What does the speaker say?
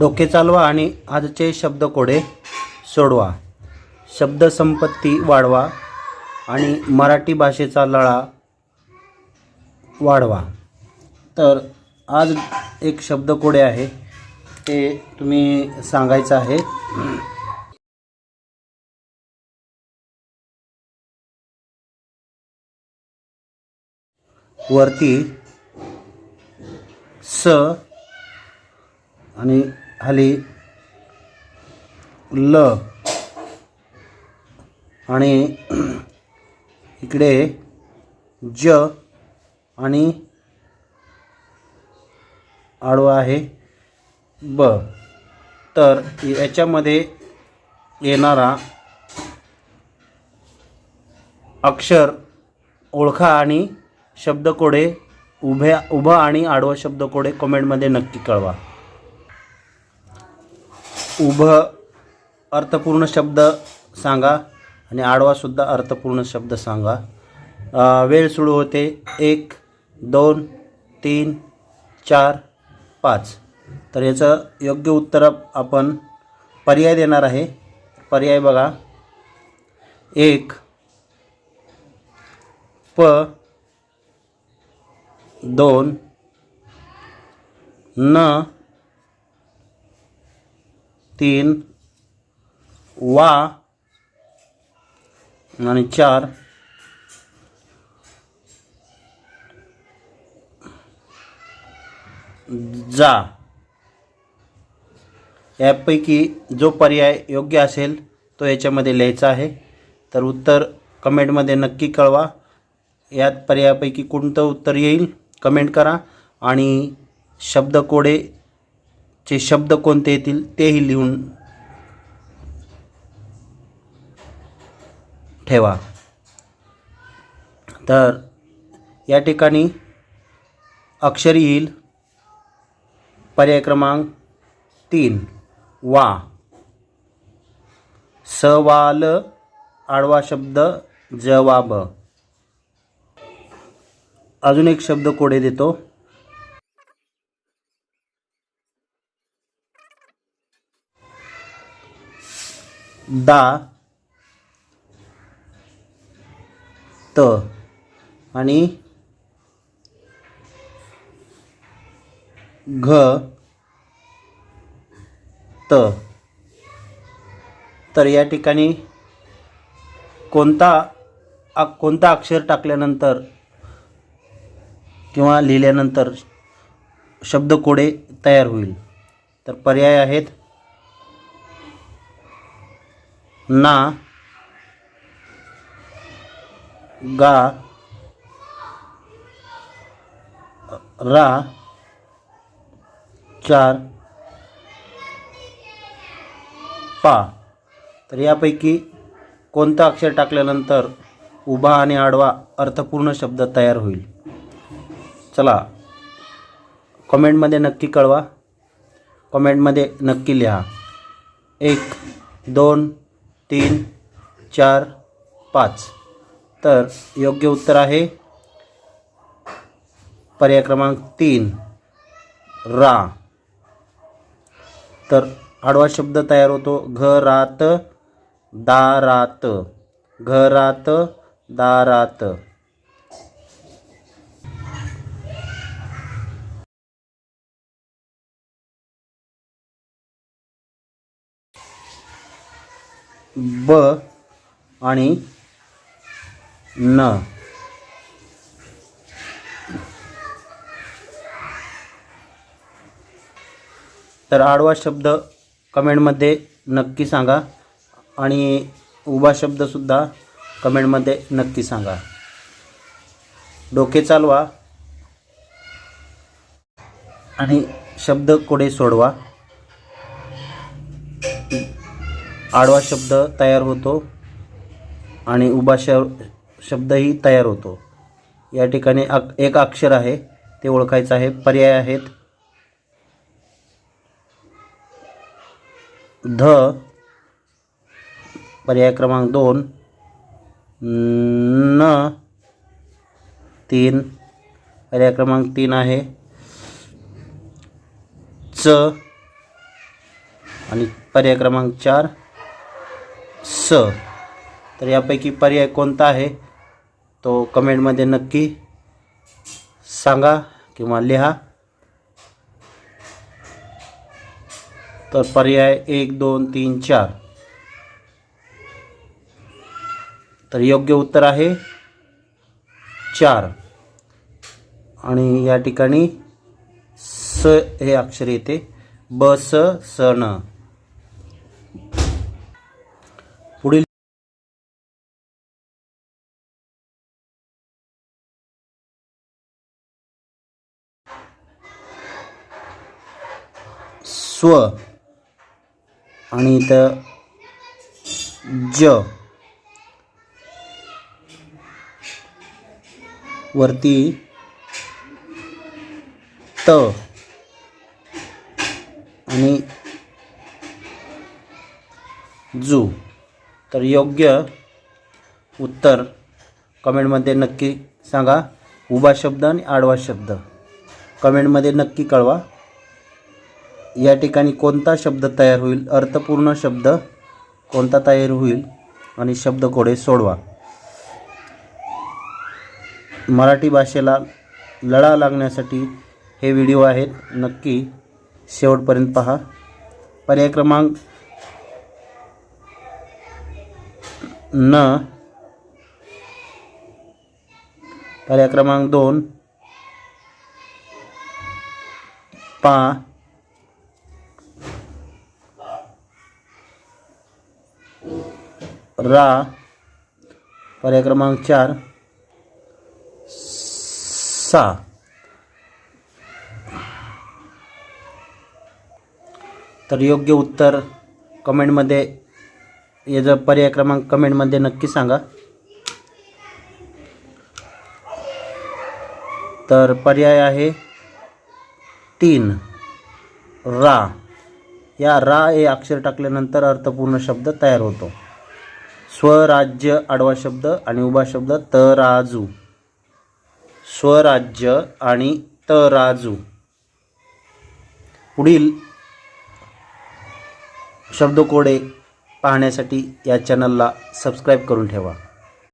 डोके चालवा आणि आजचे शब्दकोडे सोडवा. शब्दसंपत्ती वाढवा आणि मराठी भाषेचा लळा वाढवा. तर आज एक शब्दकोडे आहे ते तुम्ही सांगायचं आहे. वरती स आणि हली ल आणि इकडे ज आणि आडवा आहे ब. तर याच्यामध्ये येणारा अक्षर ओळखा आणि शब्दकोडे उभ्या उभा आणि आडवा शब्दकोडे कमेंटमध्ये नक्की कळवा. उभं अर्थपूर्ण शब्द सांगा आणि आडवासुद्धा अर्थपूर्ण शब्द सांगा. वेळ सुरू होते. एक दोन तीन चार पाच. तर याचं योग्य उत्तर आपण पर्याय देणार आहे. पर्याय बघा. एक प दोन न तीन वा आणि चार. जा. यापैकी जो पर्याय योग्य असेल तो याच्यामध्ये लिहायचा आहे. तर उत्तर कमेंटमध्ये नक्की कळवा. यात पर्यायापैकी कोणतं उत्तर येईल कमेंट करा. आणि चे शब्द कोणते येतील तेही लिहून ठेवा. तर या ठिकाणी अक्षर येईल. पर्याय क्रमांक तीन. वा. सवाल आडवा शब्द जवाब. अजून एक शब्द कोडे देतो. दा त आणि घ त. तर या ठिकाणी कोणता आ कोणता अक्षर टाकल्यानंतर किंवा लिहिल्यानंतर शब्दकोडे तयार होईल. तर पर्याय आहेत ना गा रा चार पा. तर यापैकी कोणतं अक्षर टाकल्यानंतर उभा आणि आडवा अर्थपूर्ण शब्द तयार होईल? चला कॉमेंटमध्ये नक्की कळवा. कॉमेंटमध्ये नक्की लिहा. एक दोन तीन चार पाच. तर योग्य उत्तर आहे पर्याय क्रमांक तीन रा. तर आडवा शब्द तयार होतो घरात दारात. घरात दारात. ब आणि न. तर आडवा शब्द कमेंटमध्ये नक्की सांगा आणि उभा शब्दसुद्धा कमेंटमध्ये नक्की सांगा. डोके चालवा आणि शब्द कोडे सोडवा. आडवा शब्द तयार होतो आणि उभा श शब्दही तयार होतो. या ठिकाणी अक एक अक्षर आहे ते ओळखायचं आहे. पर्याय आहेत. ध पर्याय क्रमांक दोन. न तीन. पर्याय क्रमांक तीन आहे. च आणि पर्याय क्रमांक चार. स. तर यापैकी पर्याय कोणता आहे? तो कमेंटमध्ये नक्की सांगा किंवा लिहा. तर पर्याय एक दोन तीन चार. तर योग्य उत्तर आहे चार. आणि या ठिकाणी स हे अक्षर येते. ब स स न. स्व आणि इथं ज वरती त आणि जू. तर योग्य उत्तर कमेंटमध्ये नक्की सांगा. उभा शब्द आणि आडवा शब्द. कमेंटमध्ये नक्की कळवा. या ठिकाणी कोणता शब्द तयार होईल? अर्थपूर्ण शब्द कोणता तयार होईल? आणि शब्दकोडे सोडवा. मराठी भाषेला लढा लागण्यासाठी हे व्हिडिओ आहेत. नक्की शेवटपर्यंत पहा. पर्याय क्रमांक न. पर्याय क्रमांक दोन. पा. रा पर्याय क्रमांक चार. सा. तर योग्य उत्तर कमेंटमध्ये याचा पर्याय क्रमांक कमेंटमध्ये नक्की सांगा. तर पर्याय आहे तीन. रा. या रा हे अक्षर टाकल्यानंतर अर्थपूर्ण शब्द तयार होतो. स्वराज्य आडवा शब्द आणि उभा शब्द तराजू. स्वराज्य आणि तराजू. पुढील शब्दकोडे पाहण्यासाठी या चॅनलला सबस्क्राईब करून ठेवा.